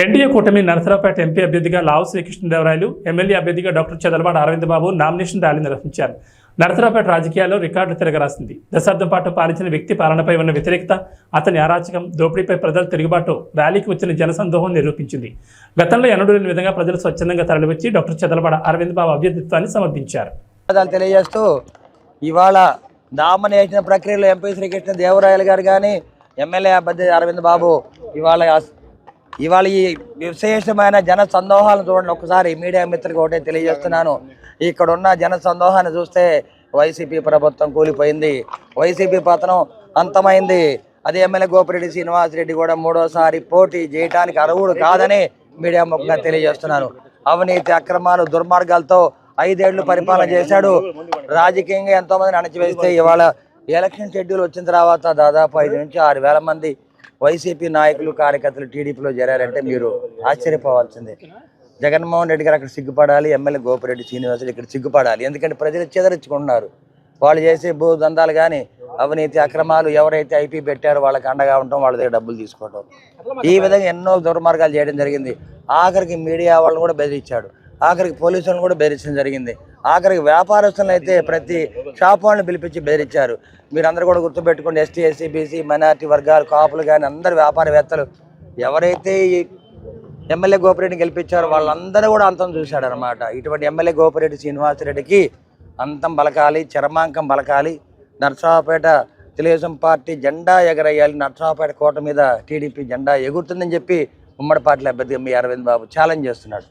NDA కూటమి Narasaraopet MP అభ్యర్థిగా Lavu Srikrishnadevarayalu MLA అభ్యర్థిగా doctor Chadalavada Aravind Babu nomination rally నిర్వహించారు. నరసరావుపేట రాజకీయాల్లో రికార్డులు తిరగరాసింది. దశాబ్దం పాటు పాలించిన వ్యక్తి పాలనపై ఉన్న వ్యతిరేకత అతని అరాచకం దోపిడీపై ప్రజల తిరుగుబాటు ర్యాలీకి వచ్చిన జనసందోహం నిరూపించింది. గతంలో ఎన్నడూ లేని విధంగా ప్రజలు స్వచ్ఛందంగా తరలివచ్చి డాక్టర్ చదలవాడ అరవింద్ బాబు అభ్యర్థిత్వాన్ని సమర్థించారు. తెలియజేస్తూ ఇవాళ నామినేషన్ ప్రక్రియలో ఎంపీ శ్రీకృష్ణ దేవరాయలు గారు కానీ ఎమ్మెల్యే అభ్యర్థి అరవింద్ బాబు ఇవాళ ఇవాళ ఈ విశేషమైన జన సందోహాలను చూడండి. ఒకసారి మీడియా మిత్రులకు ఒకటే తెలియజేస్తున్నాను. ఇక్కడ ఉన్న జన సందోహాన్ని చూస్తే వైసీపీ ప్రభుత్వం కూలిపోయింది. వైసీపీ పతనం అంతమైంది. అదే ఎమ్మెల్యే గోపిరెడ్డి శ్రీనివాసరెడ్డి కూడా మూడోసారి పోటీ చేయడానికి అర్హుడు కాదని మీడియా ముఖంగా తెలియజేస్తున్నాను. అవినీతి అక్రమాలు దుర్మార్గాలతో ఐదేళ్ళు పరిపాలన చేశాడు. రాజకీయంగా ఎంతో మందిని అణచివేస్తే ఇవాళ ఎలక్షన్ షెడ్యూల్ వచ్చిన తర్వాత దాదాపు ఐదు నుంచి ఆరు వేల మంది వైసీపీ నాయకులు కార్యకర్తలు టీడీపీలో చేరారంటే మీరు ఆశ్చర్యపోవాల్సిందే. జగన్మోహన్ రెడ్డి గారు అక్కడ సిగ్గుపడాలి ఎమ్మెల్యే గోపిరెడ్డి శ్రీనివాసులు ఇక్కడ సిగ్గుపడాలి. ఎందుకంటే ప్రజలు చెదరించుకుంటున్నారు వాళ్ళు చేసే భూ దందాలు కానీ అవినీతి అక్రమాలు ఎవరైతే ఐపీ పెట్టారో వాళ్ళకి అండగా ఉండటం వాళ్ళ దగ్గర డబ్బులు తీసుకోవటం. ఈ విధంగా ఎన్నో దుర్మార్గాలు చేయడం జరిగింది. ఆఖరికి మీడియా వాళ్ళని కూడా బెదిరించాడు. ఆఖరికి పోలీసులను కూడా బెదిరించడం జరిగింది. ఆఖరికి వ్యాపారస్తులను అయితే ప్రతి షాప్ వాళ్ళని పిలిపించి బెదిరించారు. మీరందరూ కూడా గుర్తుపెట్టుకోండి ఎస్టీ ఎస్సీ బీసీ మైనార్టీ వర్గాలు కాపులు కానీ అందరు వ్యాపారవేత్తలు ఎవరైతే ఈ ఎమ్మెల్యే గోపిరెడ్డిని గెలిపించారో వాళ్ళందరూ కూడా అంతం చూశాడనమాట ఇటువంటి ఎమ్మెల్యే గోపిరెడ్డి శ్రీనివాసరెడ్డికి అంతం బలకాలి చరమాంకం బలకాలి నర్సరావుపేట తెలుగుదేశం పార్టీ జెండా ఎగరేయాలి. నర్సరావుపేట కోట మీద టీడీపీ జెండా ఎగురుతుందని చెప్పి ఉమ్మడి పార్టీల అభ్యర్థిగా మీ అరవింద్ బాబు ఛాలెంజ్ చేస్తున్నాడు.